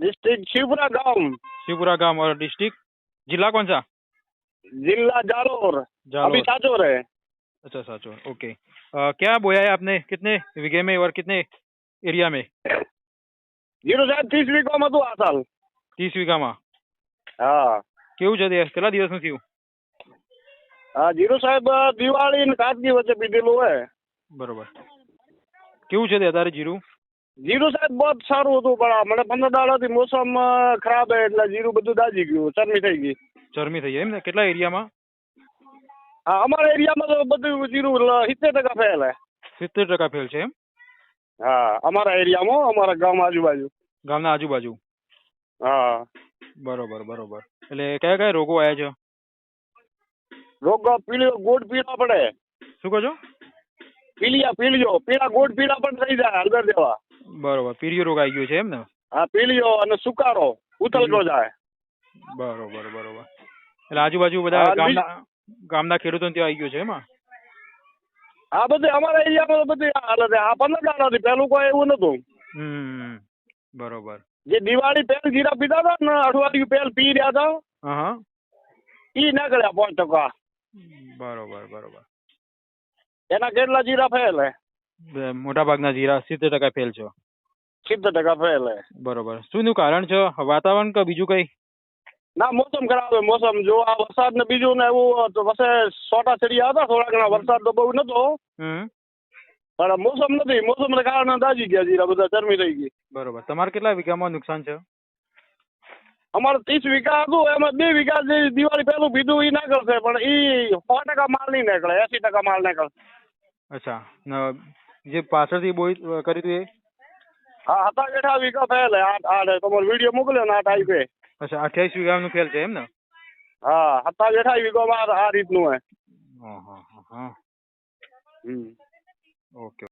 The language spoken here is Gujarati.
डिस्ट्रिक्ट शिवपुरा गांव शिवपुरा गांव और डिस्ट्रिक्ट जिला कौन सा जिला जालोर अभी साचोर है अच्छा साचो ओके अ, क्या बोया है आपने कितने बीघे में और कितने एरिया में જીરો સાહેબ ત્રીસ વીઘામાં હતું આ સાલ ત્રીસ વીઘામાં હા કેવું છે તે કેટલા દિવસનું થયું હા જીરો સાહેબ દિવાળી ને કાતકી વચ્ચે પીધેલું હે બરોબર કેવું છે તે અત્યારે જીરું જીરું સાહેબ બહુ જ સારું હતું પણ આ મને પંદર દાડાથી મોસમ ખરાબ હે એટલે જીરું બધું દાજી ગયું ચરમી થઈ ગઈ. ચરમી થઈ જાય એમ ને? કેટલા એરિયામાં? હા અમારા એરિયામાં તો બધું જીરું સિત્તેર ટકા ફેલ હે. સિત્તેર ટકા ફેલ છે એમ? હા અમારા એરિયામાં અમારા ગામ આજુબાજુ. ગામના આજુબાજુ? હા. બરોબર બરોબર. એટલે કયા કયા રોગો આવ્યા છે? રોગ પીળો ગોળ પીળા પડે. શું કહો છો? પીલિયા પીળિયો પીળા ગોળ પીળા પણ થઈ જાય હળદર જેવા. બરોબર. પીળિયો રોગ આવી ગયો છે એમ ને? હા પીળિયો અને સુકારો. ઉતલતો જાય. બરોબર બરોબર. એટલે આજુબાજુ બધા ગામના ગામના ખેડૂતો ત્યાં આવી ગયો છે એમાં? આ બધે અમારા એરિયામાં બધી હાલત છે. આ પંદર દાડાથી પેલું કોઈ એવું નતું. હમ બરોબર. જે દિવાળી પહેલ જીરા પીતા હતા ને અઠવાડિયું પહેલ પી રહ્યા હતા હા ઈ ના કર્યા પાંચ ટકા. બરોબર બરોબર. એના કેટલા જીરા ફેલ? હે મોટા ભાગના જીરા સિત્તેર ટકા ફેલ છે. સિત્તેર ટકા ફેલ બરોબર. શું નું કારણ છે? વાતાવરણ કે બીજું કઈ? ના મોસમ ખરાબ હોય મોસમ જો આ વરસાદ ને બીજું ને એવું તો વસે સોટા ચડ્યા હતા થોડા ઘણા વરસાદ તો બહુ નતો. પણ મોસમ નથી. મોસમ ને કારણે દાજી ગયા જીરા બધા ચરમી થઈ ગઈ. બરોબર. તમારે કેટલા વીઘામાં નુકસાન છે? અમારે ત્રીસ વીઘા હતું. એમાં બે વીઘા જે દિવાળી પહેલું બીજું એ ના કરશે પણ ઈ સો ટકા માલ નહીં નીકળે. એસી ટકા માલ નીકળે અચ્છા. જે પાછળથી બોઈ કર્યું હતું એ? હા હતા બેઠા વીઘા ફેલ આઠ આઠ તમારો વીડિયો મોકલ્યો ને આઠ આવી અચ્છા અઠ્યાવીસ વીઘાનું ફેલ છે એમ ને? હા હતા બેઠા વીઘામાં આ આ રીતનું હે. હા ઓકે